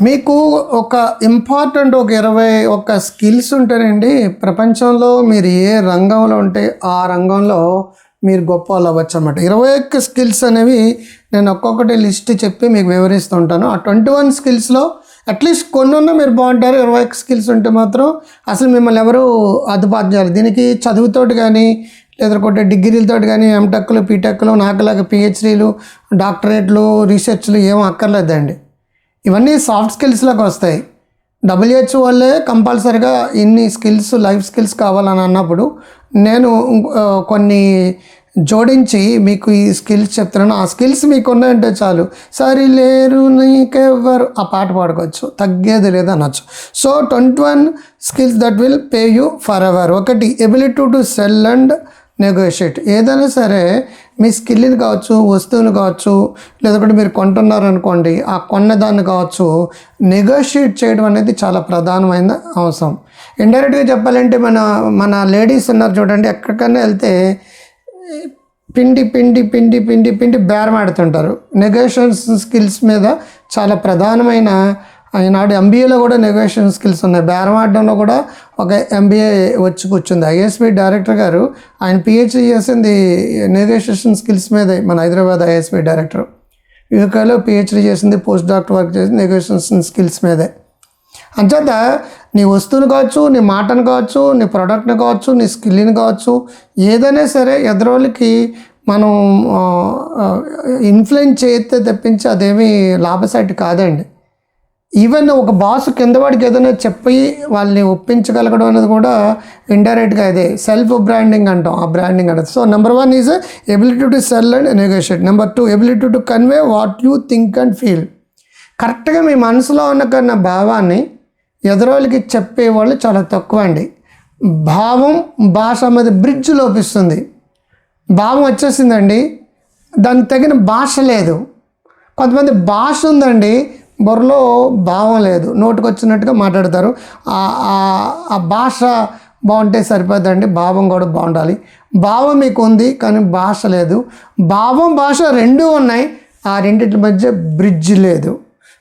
మీకు ఒక ఇంపార్టెంట్ ఒక ఇరవై ఒక స్కిల్స్ ఉంటారండి ప్రపంచంలో మీరు ఏ రంగంలో ఉంటే ఆ రంగంలో మీరు గొప్ప వాళ్ళు అవ్వచ్చు అనమాట ఇరవై ఒక్క స్కిల్స్ అనేవి నేను ఒక్కొక్కటి లిస్ట్ చెప్పి మీకు వివరిస్తుంటాను ఆ ట్వంటీ వన్ స్కిల్స్లో అట్లీస్ట్ కొన్ని ఉన్నా మీరు బాగుంటారు. ఇరవై ఒక్క స్కిల్స్ ఉంటే మాత్రం అసలు మిమ్మల్ని ఎవరు అదుపాటు చేయాలి దీనికి చదువుతోటి కానీ లేదంటే డిగ్రీలతో కానీ ఎంటెక్లు పీటెక్లు నాకులాగా పిహెచ్డీలు డాక్టరేట్లు రీసెర్చ్లు ఏం అక్కర్లేదండి. ఇవన్నీ సాఫ్ట్ స్కిల్స్లోకి వస్తాయి. డబ్ల్యూహెచ్ వాళ్ళే కంపల్సరిగా ఇన్ని స్కిల్స్ లైఫ్ స్కిల్స్ కావాలని అన్నప్పుడు నేను కొన్ని జోడించి మీకు ఈ స్కిల్స్ చెప్తున్నాను. ఆ స్కిల్స్ మీకు ఉన్నాయంటే చాలు. సరి లేరు నీకెవ్వరు. ఆ పాట పాడుకోవచ్చు. తగ్గేది లేదు అనొచ్చు. So twenty one skills that will pay you forever ఒకటి ability to sell and negotiate ఏదైనా సరే మీ స్కిల్ని కావచ్చు వస్తువుని కావచ్చు లేదంటే మీరు కొంటున్నారు అనుకోండి ఆ కొన్నదాన్ని కావచ్చు నెగోషియేట్ చేయడం అనేది చాలా ప్రధానమైన అవసరం. ఇండైరెక్ట్గా చెప్పాలంటే మన మన లేడీస్ ఉన్నారు చూడండి ఎక్కడికైనా వెళ్తే పిండి పిండి పిండి పిండి పిండి బేరం ఆడుతుంటారు. నెగోషియేషన్ స్కిల్స్ మీద చాలా ప్రధానమైన ఈనాడు ఎంబీఏలో కూడా నెగోషియేషన్ స్కిల్స్ ఉన్నాయి. బేరం ఆడడంలో కూడా ఒక ఎంబీఏ వచ్చి కూర్చుంది. ఐఎస్పీ డైరెక్టర్ గారు ఆయన పిహెచ్డి చేసింది నెగోషియేషన్ స్కిల్స్ మీదే మన హైదరాబాద్ ఐఎస్పి డైరెక్టర్ యూకేలో పిహెచ్డి చేసింది పోస్ట్ డాక్టర్ వర్క్ చేసింది నెగోషియేషన్ స్కిల్స్ మీదే. అంచేత నీ వస్తువుని కావచ్చు నీ మాటను కావచ్చు నీ ప్రోడక్ట్ని కావచ్చు నీ స్కిల్ని కావచ్చు ఏదైనా సరే ఎదురోళ్ళకి మనం ఇన్ఫ్లుయెన్స్ చేస్తే తప్పించి అదేమీ లాభసాటి కాదండి. ఈవెన్ ఒక బాస్ కింద వాడికి ఏదైనా చెప్పి వాళ్ళని ఒప్పించగలగడం అనేది కూడా ఇండైరెక్ట్గా అదే సెల్ఫ్ బ్రాండింగ్ అంటాం. ఆ బ్రాండింగ్ అనేది. So number one is ability to sell and negotiate number two ability to convey what you think and feel కరెక్ట్గా మీ మనసులో ఉన్న కన్నా భావాన్ని ఎదురోళ్ళకి చెప్పేవాళ్ళు చాలా తక్కువ అండి. భావం భాష మీద బ్రిడ్జ్ లోపిస్తుంది. భావం వచ్చేసిందండి. దానికి తగిన భాష లేదు. కొంతమంది భాష ఉందండి. బుర్రలో భావం లేదు నోటికి వచ్చినట్టుగా మాట్లాడతారు. ఆ- ఆ- భాష బాగుంటే సరిపోద్దండి భావం కూడా బాగుండాలి. భావం మీకు ఉంది కానీ భాష లేదు. భావం భాష రెండూ ఉన్నాయి ఆ రెండింటి మధ్య బ్రిడ్జ్ లేదు.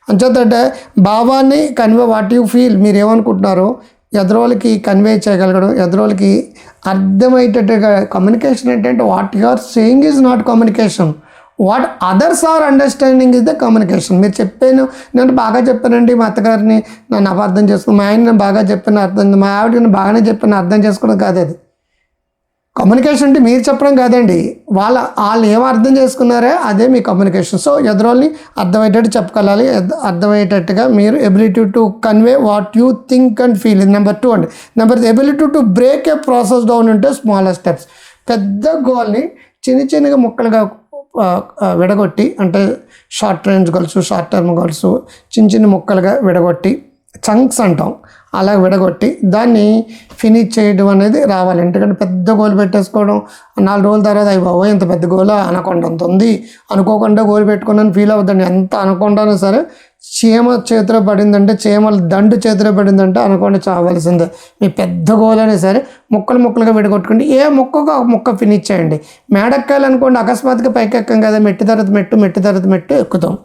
అంచేతంటే భావాన్ని కన్వే వాట్ యూ ఫీల్ మీరు ఏమనుకుంటున్నారో ఎదరోళ్ళకి కన్వే చేయగలగడం ఎదరోళ్ళకి అర్థమయ్యేటట్టుగా కమ్యూనికేషన్ ఏంటంటే what you are saying is not communication what others are understanding is the communication మీరు చెప్పాను నేను బాగా చెప్పానండి మా అత్తగారిని. నన్ను అపార్థం చేసుకుని మా ఆయన నేను బాగా చెప్పాను అర్థం మా ఆవిడ నేను బాగానే చెప్పాను అర్థం చేసుకోవడం కాదు అది. కమ్యూనికేషన్ అంటే మీరు చెప్పడం కాదండి. వాళ్ళ వాళ్ళు ఏం అర్థం చేసుకున్నారో అదే మీ కమ్యూనికేషన్ సో ఎదురోళ్ళని అర్థమయ్యేటట్టు చెప్పగలాలి. అర్థమయ్యేటట్టుగా మీరు ability to convey what you think and feel ఇది నెంబర్ టూ అండి number ability to break a process down into smaller steps పెద్ద గోల్ని చిన్న చిన్నగా ముక్కలుగా విడగొట్టి అంటే short range goals short term goals చిన్న చిన్న ముక్కలుగా విడగొట్టి చంక్స్ అంటాం అలా విడగొట్టి దాన్ని ఫినిష్ చేయడం అనేది రావాలి. ఎందుకంటే పెద్ద గోల్ పెట్టేసుకోవడం నాలుగు రోజుల తర్వాత అవి బాబోయ్ ఇంత పెద్ద గోల్ అనకొండ ఉంది అనుకోకుండా గోల్ పెట్టుకున్నాను ఫీల్ అవుతుంది. ఎంత అనుకుంటానో సరే చీమ చేతిలో పడిందంటే చీమల దండు చేతిలో పడిందంటే అనుకోండి చావాల్సిందే. మీ పెద్ద గోల్ సరే ముక్కలు ముక్కలుగా విడగొట్టుకోండి. ఏ ముక్కగా ఒక ముక్క ఫినిష్ చేయండి. మేడక్కాయలు అనుకోండి అకస్మాత్తుగా పైకి ఎక్కం కదా మెట్టి తర్వాత మెట్టు మెట్టి తర్వాత మెట్టు ఎక్కుతాం.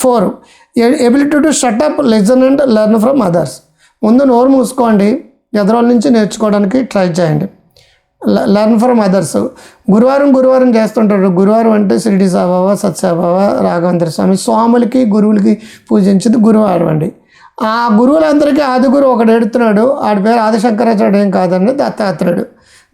Four ability to shut up listen and learn from others ముందు నోరు మూసుకోండి. ఎదరోళ్ళ నుంచి నేర్చుకోవడానికి ట్రై చేయండి. లెర్న్ ఫ్రమ్ అదర్స్ గురువారం గురువారం చేస్తుంటారు. గురువారం అంటే షిరిడి సాబాబా సత్సాబాబా రాఘవేంద్ర స్వామి స్వాములకి గురువులకి పూజించేది గురువారం అండి. ఆ గురువులందరికీ ఆది గురువు ఒకడు ఎడుతున్నాడు. ఆడి పేరు ఆదిశంకరాచార్యుడు ఏం కాదండి దత్తాత్రేయుడు.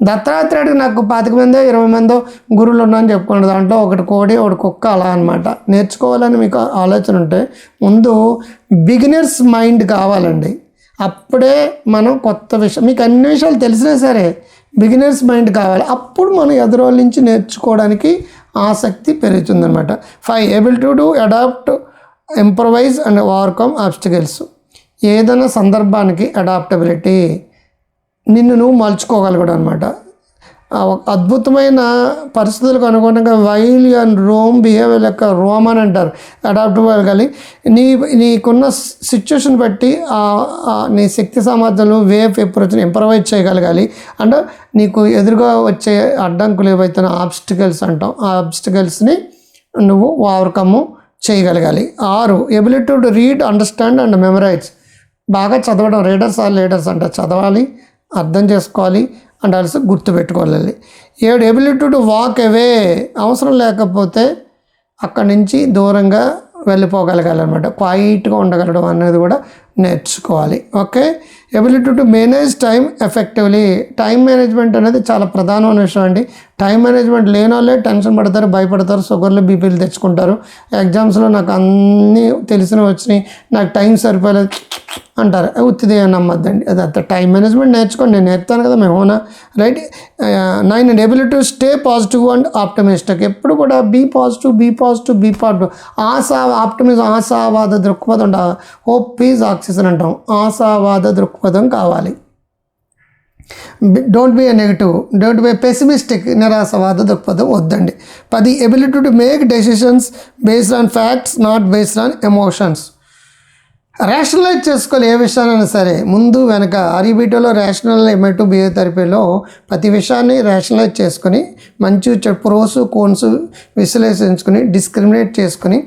దత్తాత్రేయుడికి నాకు పాతిక మందో ఇరవై మందో గురువులు ఉన్నాయని చెప్పుకోండి దాంట్లో ఒకటి కోడి ఒకటి కుక్క అలా అనమాట నేర్చుకోవాలని మీకు ఆలోచన ఉంటే ముందు బిగినర్స్ మైండ్ కావాలండి. అప్పుడే మనం కొత్త విషయం మీకు అన్ని విషయాలు తెలిసినా సరే బిగినర్స్ మైండ్ కావాలి. అప్పుడు మనం ఎదురోళ్ళ నుంచి నేర్చుకోవడానికి ఆసక్తి పెరుగుతుందనమాట five able to do adapt improvise and overcome obstacles ఏదైనా సందర్భానికి అడాప్టబిలిటీ నిన్ను నువ్వు మలుచుకోగలగడం అనమాట అద్భుతమైన పరిస్థితులకు అనుగుణంగా వైల్ అండ్ రోమ్ బిహేవియర్ యొక్క రోమ్ అని అంటారు అడాప్టబుల్ కలిగి నీ నీకున్న సిచ్యువేషన్ బట్టి నీ శక్తి సామర్థ్యాలు వేవ్ ఎప్పుడు ఇంప్రవైజ్ చేయగలగాలి. అంటే నీకు ఎదురుగా వచ్చే అడ్డంకులు ఏవైతే ఆబ్స్టికల్స్ అంటాం ఆ ఆబ్స్టికల్స్ని నువ్వు ఓవర్కమ్ చేయగలగాలి. ఆరు ability to read understand and memorise. బాగా చదవడం రీడర్స్ ఆర్ లీడర్స్ అంటే చదవాలి అర్థం చేసుకోవాలి అండ్ ఆల్సో గుర్తుపెట్టుకోవాలి ఏడు ఎబిలిటీ టు వాక్ అవే అవసరం లేకపోతే అక్కడి నుంచి దూరంగా వెళ్ళిపోగలగాలన్నమాట. క్వైట్గా ఉండగలడం అనేది కూడా నేర్చుకోవాలి. Okay ability to manage time effectively time management అనేది చాలా ప్రధానమైన విషయం అండి. టైం మేనేజ్మెంట్ లేని వాళ్ళే టెన్షన్ పడతారు భయపడతారు షుగర్లు బీపీలు తెచ్చుకుంటారు. ఎగ్జామ్స్లో నాకు అన్నీ తెలిసిన వచ్చినాయి. నాకు టైం సరిపోలేదు అంటారు. ఉత్తిదే నమ్మద్దండి. అది అంత టైం మేనేజ్మెంట్ నేర్చుకోండి నేను నేర్పుతాను కదా మేము అవునా? Right nine and ability to stay positive and optimistic ఎప్పుడు కూడా be positive be positive be positive ASHA optimism ఆశావాద దృక్పథం హోప్ ఈజ్ పీజ్ ఆక్సిజన్ అంటాం. ఆశావాద దృక్పథం కావాలి. Don't be a negative don't be pessimistic నిరాశవాద దృక్పథం వద్దండి. పది ability to make decisions based on facts not based on emotions rationalise చేసుకోవాలి ఏ విషయాన్నైనా సరే. ముందు వెనక ఆర్ఈబీటీలో రేషనల్ ఎమెటివ్ బిహేవ్ థెరపీలో ప్రతి విషయాన్ని రేషనలైజ్ చేసుకొని మంచి చెడు ప్రోస్ కోన్స్ విశ్లేషించుకొని డిస్క్రిమినేట్ చేసుకొని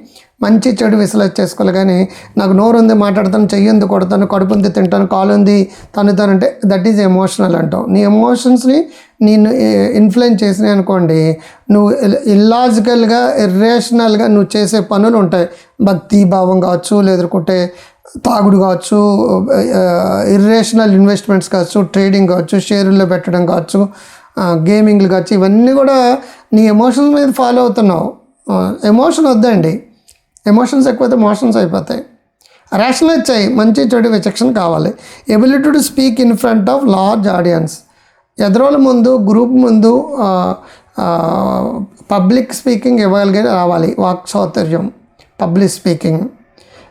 మంచి చెడు విసలెస్ చేసుకోవాలి కానీ నాకు నోరు ఉంది మాట్లాడతాను చెయ్యి ఉంది కొడతాను కడుపు ఉంది తింటాను కాలు ఉంది తనుతానంటే దట్ ఈజ్ ఎమోషనల్ అంటావు. నీ ఎమోషన్స్ని నేను ఇన్ఫ్లుయెన్స్ చేసినాయి అనుకోండి నువ్వు ఇల్లాజికల్గా ఇర్రేషనల్గా నువ్వు చేసే పనులు ఉంటాయి. భక్తి భావం కావచ్చు లేదుకుంటే తాగుడు కావచ్చు ఇర్రేషనల్ ఇన్వెస్ట్మెంట్స్ కావచ్చు ట్రేడింగ్ కావచ్చు షేర్లో పెట్టడం కావచ్చు గేమింగ్లు కావచ్చు ఇవన్నీ కూడా నీ ఎమోషన్స్ మీద ఫాలో అవుతున్నావు. ఎమోషన్ వద్దండి. ఎమోషన్స్ ఎక్కువైతే మోషన్స్ అయిపోతాయి. రేషనలైజ్ చేయి మంచి చెడు విచక్షణ కావాలి. Ability to speak in front of large audience ఎదురోల ముందు గ్రూప్ ముందు పబ్లిక్ స్పీకింగ్ ఇవ్వగలిగే రావాలి. వాక్ సౌతర్యం పబ్లిక్ స్పీకింగ్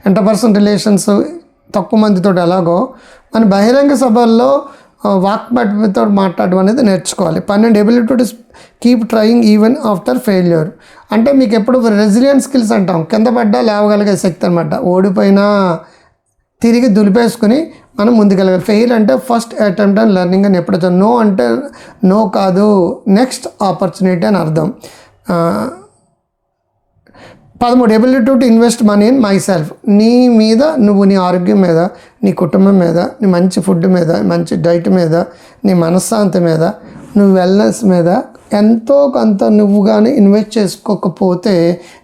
ఇంటర్పర్సన్ రిలేషన్స్ తక్కువ మందితో ఎలాగో. మన బహిరంగ సభల్లో వాక్ పట్టుతో మాట్లాడడం అనేది నేర్చుకోవాలి. పన్నెండు ability to keep trying even after failure అంటే మీకు ఎప్పుడు రెసిలియన్స్ స్కిల్స్ అంటాం. కింద పడ్డా లేవగలిగే శక్తి అనమాట ఓడిపోయినా తిరిగి దులిపేసుకుని మనం ముందుకెళ్ళాలి ఫెయిల్ అంటే ఫస్ట్ అటెంప్ట్ అండ్ లెర్నింగ్ అని ఎప్పుడు నో అంటే నో కాదు. నెక్స్ట్ ఆపర్చునిటీ అని అర్థం. పదమూడు ability to invest money in myself నీ మీద నువ్వు నీ ఆరోగ్యం మీద నీ కుటుంబం మీద నీ మంచి ఫుడ్ మీద మంచి డైట్ మీద నీ మనశ్శాంతి మీద నువ్వు వెల్నెస్ మీద ఎంతో కొంత నువ్వు కానీ ఇన్వెస్ట్ చేసుకోకపోతే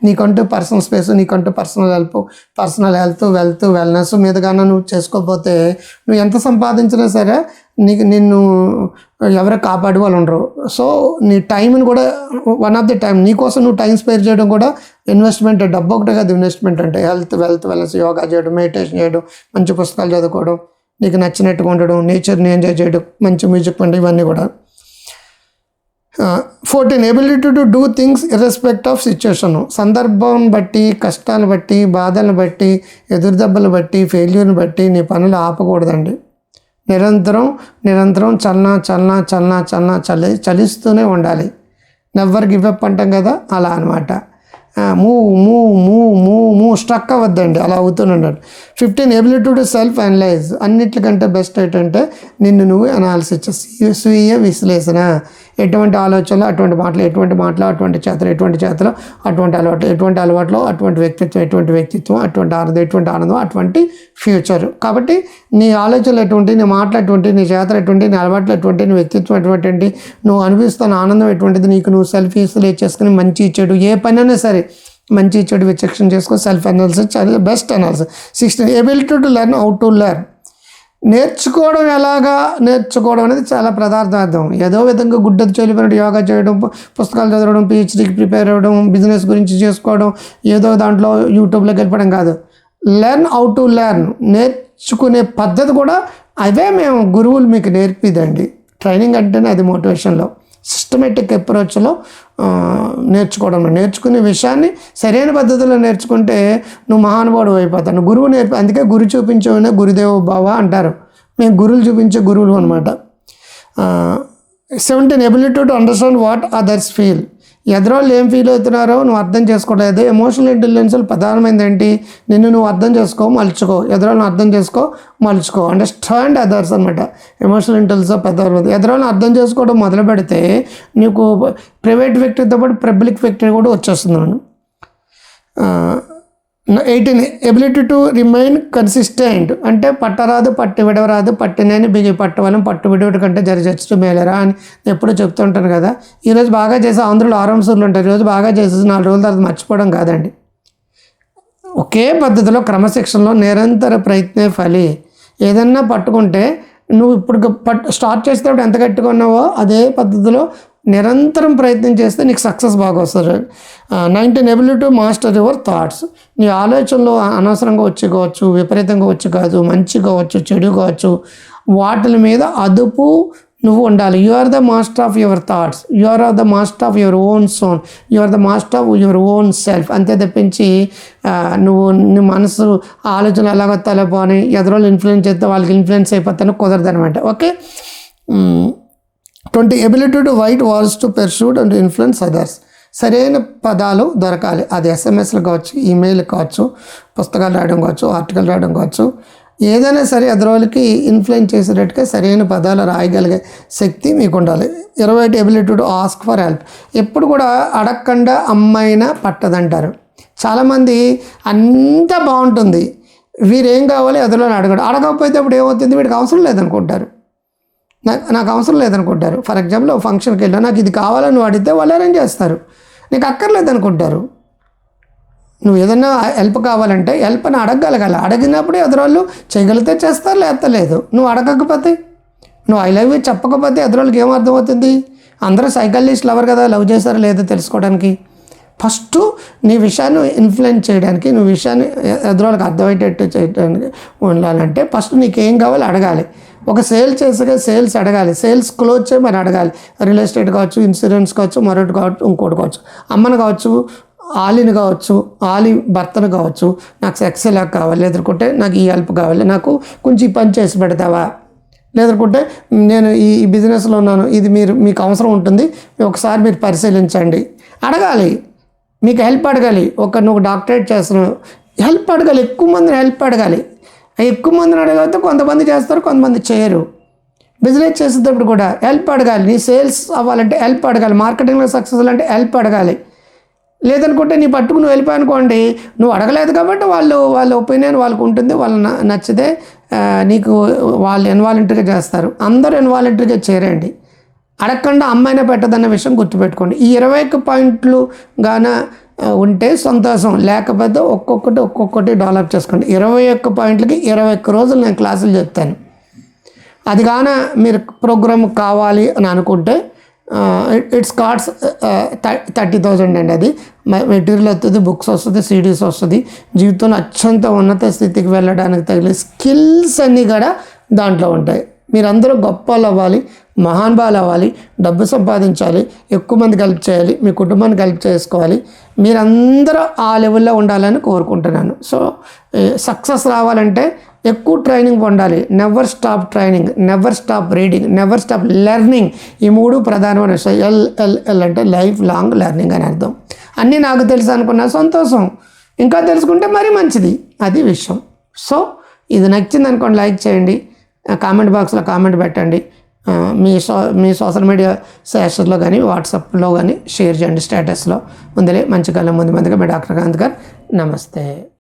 నీకంటూ పర్సనల్ స్పేస్ నీకంటూ personal help personal health wealth wellness మీద కానీ నువ్వు చేసుకోకపోతే నువ్వు ఎంత సంపాదించినా సరే నీకు నిన్ను ఎవరో కాపాడు వాళ్ళు ఉండరు. సో నీ టైంని కూడా వన్ ఆఫ్ ది టైం నీకోసం నువ్వు టైం స్పేర్ చేయడం కూడా ఇన్వెస్ట్మెంట్ డబ్బు ఒకటే కాదు ఇన్వెస్ట్మెంట్ అంటే హెల్త్ వెల్త్ వెల్నెస్ యోగా చేయడం మెడిటేషన్ చేయడం మంచి పుస్తకాలు చదువుకోవడం నీకు నచ్చినట్టుగా ఉండడం నేచర్ని ఎంజాయ్ చేయడం మంచి మ్యూజిక్ పండి ఇవన్నీ కూడా. Fourteen ability to do things irrespective of situation సందర్భం బట్టి కష్టాలను బట్టి బాధలను బట్టి ఎదురుదెబ్బలు బట్టి ఫెయిల్యూర్ని బట్టి నీ పనులు ఆపకూడదండి. నిరంతరం నిరంతరం చలనా చలనా చలనా చలనా చలి చలిస్తూనే ఉండాలి. నెవర్ గివ్ అప్ అంటాం కదా? అలా అనమాట మూ మూ మూ మూ మూ స్ట్రక్ అవ్వద్దండి. అలా అవుతున్నాడు fifteen ability to self analyse అన్నిటికంటే బెస్ట్ ఏంటంటే నిన్ను నువ్వు అనాలిసిస్ స్వీయ విశ్లేషణ. ఎటువంటి ఆలోచనలు అటువంటి మాటలు ఎటువంటి మాటలు అటువంటి చేతలు ఎటువంటి చేతలు అటువంటి అలవాట్లు ఎటువంటి అలవాట్లు అటువంటి వ్యక్తిత్వం ఎటువంటి వ్యక్తిత్వం అటువంటి ఆనందం ఎటువంటి ఆనందం అటువంటి ఫ్యూచర్. కాబట్టి నీ ఆలోచనలు ఎటువంటి నీ మాటలు ఎటువంటి నీ చేతలు ఎటువంటి నీ అలవాట్లు ఎటువంటి నీ వ్యక్తిత్వం ఎటువంటి నువ్వు అనిపిస్తున్న ఆనందం ఎటువంటిది నీకు నువ్వు సెల్ఫ్ ఇన్సులేట్ చేసుకుని మంచి చెడు ఏ పనైనా సరే మంచి చెడు విచక్షణ చేసుకో self analysis best analysis sixteen ability to learn how to learn నేర్చుకోవడం ఎలాగా? నేర్చుకోవడం అనేది చాలా ప్రధానార్థం ఏదో విధంగా గుడ్డతో చదివినట్టు యోగా చేయడం పుస్తకాలు చదవడం పిహెచ్డీకి ప్రిపేర్ అవ్వడం బిజినెస్ గురించి చేసుకోవడం ఏదో దాంట్లో యూట్యూబ్లోకి వెళ్ళిపోవడం కాదు. లెర్న్ హౌ టు లెర్న్ నేర్చుకునే పద్ధతి కూడా అవే మేము గురువులు మీకు నేర్పిదండి. ట్రైనింగ్ అంటేనే అది మోటివేషన్లో సిస్టమేటిక్ అప్రోచ్లో నేర్చుకోవడం. నేర్చుకునే విషయాన్ని సరైన పద్ధతిలో నేర్చుకుంటే నువ్వు మహానుభావుడు అయిపోతాను గురువు నేర్పి అందుకే గురు చూపించేవనే గురుదేవ బావ అంటారు. మేము గురువులు చూపించే గురువులు అనమాట seventeen ability to understand what others feel ఎదరోళ్ళు ఏం ఫీల్ అవుతున్నారో నువ్వు అర్థం చేసుకోలేదు. ఎమోషనల్ ఇంటెలిజెన్స్ ప్రధానమైనది ఏంటి? నిన్ను నువ్వు అర్థం చేసుకో మలుచుకో. ఎదరోళ్ళని అర్థం చేసుకో మలుచుకో. అండర్స్టాండ్ అదర్స్ అనమాట ఎమోషనల్ ఇంటెలిజెన్స్ ప్రధానమైనది ఎదరోళ్ళని అర్థం చేసుకోవడం మొదలు పెడితే నీకు ప్రైవేట్ వ్యక్తితో పాటు పబ్లిక్ వ్యక్తి కూడా వచ్చేస్తున్నాను eighteen ability to remain consistent. అంటే పట్టరాదు పట్టు విడవరాదు పట్టినని బిగి పట్టవలం పట్టు విడవటి కంటే జరిచచ్చు మేలరా అని నేను ఎప్పుడూ చెప్తుంటాను కదా. ఈరోజు బాగా చేసే ఆంధ్రులు ఆరంసూర్లు ఉంటారు. ఈరోజు బాగా చేసేసి నాలుగు రోజుల తర్వాత మర్చిపోవడం కాదండి. ఒకే పద్ధతిలో క్రమశిక్షణలో నిరంతర ప్రయత్నే ఫలి. ఏదన్నా పట్టుకుంటే నువ్వు ఇప్పుడు పట్టు స్టార్ట్ చేసేటప్పుడు ఎంత కట్టుకున్నావో అదే పద్ధతిలో నిరంతరం ప్రయత్నం చేస్తే నీకు సక్సెస్ బాగా వస్తుంది. Nineteen ability to master your thoughts నీ ఆలోచనలు అనవసరంగా వచ్చి కావచ్చు విపరీతంగా వచ్చి కాదు మంచి కావచ్చు చెడు కావచ్చు వాటి మీద అదుపు నువ్వు ఉండాలి. You are the master of your thoughts you are are the master of your own zone you are the master of your own self అంతే తప్పించి నువ్వు నీ మనసు ఆలోచన ఎలాగో తలపోని ఎదురోళ్ళు ఇన్ఫ్లుయెన్స్ చేస్తే వాళ్ళకి ఇన్ఫ్లుయెన్స్ అయిపోతాను కుదరదు అనమాట okay twenty ability to white walls to persuade and influence others సరైన పదాలు దొరకాలి. అది ఎస్ఎంఎస్లు కావచ్చు ఈమెయిల్ కావచ్చు పుస్తకాలు రాయడం కావచ్చు ఆర్టికల్ రాయడం కావచ్చు. ఏదైనా సరే ఎదురోళ్ళకి ఇన్ఫ్లుయెన్స్ చేసేటట్టుగా సరైన పదాలు రాయగలిగే శక్తి మీకు ఉండాలి ఇరవై ఒకటి ability to ask for help ఎప్పుడు కూడా అడగకుండా అమ్మాయిన పట్టదంటారు. చాలామంది అంతా బాగుంటుంది. వీరేం కావాలి ఎదురులో అడగడు. అడగకపోతే ఇప్పుడు ఏమవుతుంది? వీడికి అవసరం లేదనుకుంటారు. నాకు నాకు అవసరం లేదనుకుంటారు. ఫర్ ఎగ్జాంపుల్ ఫంక్షన్కి వెళ్ళా నాకు ఇది కావాలని నువ్వు అడిగితే వాళ్ళు అరేంజ్ చేస్తారు. నీకు అక్కర్లేదనుకుంటారు. నువ్వు ఏదన్నా హెల్ప్ కావాలంటే హెల్ప్ అని అడగగలగాలి. అడిగినప్పుడు ఎదురోళ్ళు చేయగలిగితే చేస్తారు లేకపోతే లేదు. నువ్వు అడగకపోతే నువ్వు ఐ లవ్ యూ చెప్పకపోతే ఎదురోళ్ళకి ఏం అర్థమవుతుంది? అందరూ సైకాలజిస్టులు ఎవరు కదా లవ్ చేస్తారో లేదో తెలుసుకోవడానికి. ఫస్ట్ నీ విషయాన్ని ఇన్ఫ్లుయెన్స్ చేయడానికి నువ్వు విషయాన్ని ఎదురోళ్ళకి అర్థమయ్యేటట్టు చేయడానికి ఉండాలంటే ఫస్ట్ నీకేం కావాలో అడగాలి. ఒక సేల్ చేసే సేల్స్ అడగాలి. సేల్స్ క్లోజ్ చేయమని అడగాలి. రియల్ ఎస్టేట్ కావచ్చు ఇన్సూరెన్స్ కావచ్చు మరొకటి కావచ్చు ఇంకోటి కావచ్చు. అమ్మను కావచ్చు ఆలిని కావచ్చు ఆలి భర్తను కావచ్చు నాకు సెక్స్ ఇలా కావాలి? ఎదుర్కొంటే నాకు ఈ హెల్ప్ కావాలి. నాకు కొంచెం ఈ పని చేసి పెడతావా? లేదనుకుంటే నేను ఈ బిజినెస్లో ఉన్నాను ఇది మీరు మీకు అవసరం ఉంటుంది ఒకసారి మీరు పరిశీలించండి. అడగాలి. మీకు హెల్ప్ అడగాలి. ఒక నువ్వు డాక్టరేట్ చేస్తున్నావు. హెల్ప్ అడగాలి. ఎక్కువ మందిని హెల్ప్ అడగాలి. ఎక్కువ మందిని అడగలిగితే కొంతమంది చేస్తారు కొంతమంది చేయరు. బిజినెస్ చేసేటప్పుడు కూడా హెల్ప్ అడగాలి. నీ సేల్స్ అవ్వాలంటే హెల్ప్ అడగాలి. మార్కెటింగ్లో సక్సెస్ అంటే హెల్ప్ అడగాలి. లేదనుకుంటే నీ పట్టుకు నువ్వు వెళ్ళిపోయానుకోండి నువ్వు అడగలేదు కాబట్టి వాళ్ళు వాళ్ళ ఒపీనియన్ వాళ్ళకు ఉంటుంది వాళ్ళు నచ్చితే నీకు వాళ్ళు ఇన్వాలంటరీగా చేస్తారు. అందరూ ఇన్వాలంటరీగా చేరండి అడగకుండా అమ్మాయినే పెట్టదన్న విషయం గుర్తుపెట్టుకోండి. ఈ ఇరవై ఒక్క పాయింట్లు గాన ఉంటే సంతోషం. లేకపోతే ఒక్కొక్కటి ఒక్కొక్కటి డెవలప్ చేసుకోండి. ఇరవై ఒక్క పాయింట్లకి ఇరవై ఒక్క రోజులు నేను క్లాసులు చెప్తాను. అది కాన మీరు ప్రోగ్రామ్ కావాలి అని అనుకుంటే ఇట్స్ కార్డ్స్ థర్టీ థౌజండ్ అండి అది. మెటీరియల్ వస్తుంది బుక్స్ వస్తుంది సిడీస్ వస్తుంది. జీవితంలో అత్యంత ఉన్నత స్థితికి వెళ్ళడానికి తగిలే స్కిల్స్ అన్నీ కూడా దాంట్లో ఉంటాయి. మీరందరూ గొప్ప వాళ్ళు అవ్వాలి మహానుభావులు అవ్వాలి డబ్బు సంపాదించాలి ఎక్కువ మంది కలిపి చేయాలి మీ కుటుంబాన్ని కలిపి చేసుకోవాలి. మీరందరూ ఆ లెవెల్లో ఉండాలని కోరుకుంటున్నాను. సో సక్సెస్ రావాలంటే ఎక్కువ ట్రైనింగ్ పొందాలి. Never stop training never stop reading never stop learning ఈ మూడు ప్రధానమైన విషయం ఎల్ ఎల్ ఎల్ అంటే లైఫ్ లాంగ్ లెర్నింగ్ అని అర్థం. అన్నీ నాకు తెలుసు అనుకున్న సంతోషం. ఇంకా తెలుసుకుంటే మరీ మంచిది. అది విషయం. సో ఇది నచ్చింది అనుకోండి లైక్ చేయండి. కామెంట్ బాక్స్లో కామెంట్ పెట్టండి. మీ సో మీ సోషల్ మీడియా సెషన్లో కానీ వాట్సాప్లో కానీ షేర్ చేయండి స్టేటస్లో ముందలే మంచి కాలం ముందు మందుగా. మీ డాక్టర్ కాంత్ గారు నమస్తే.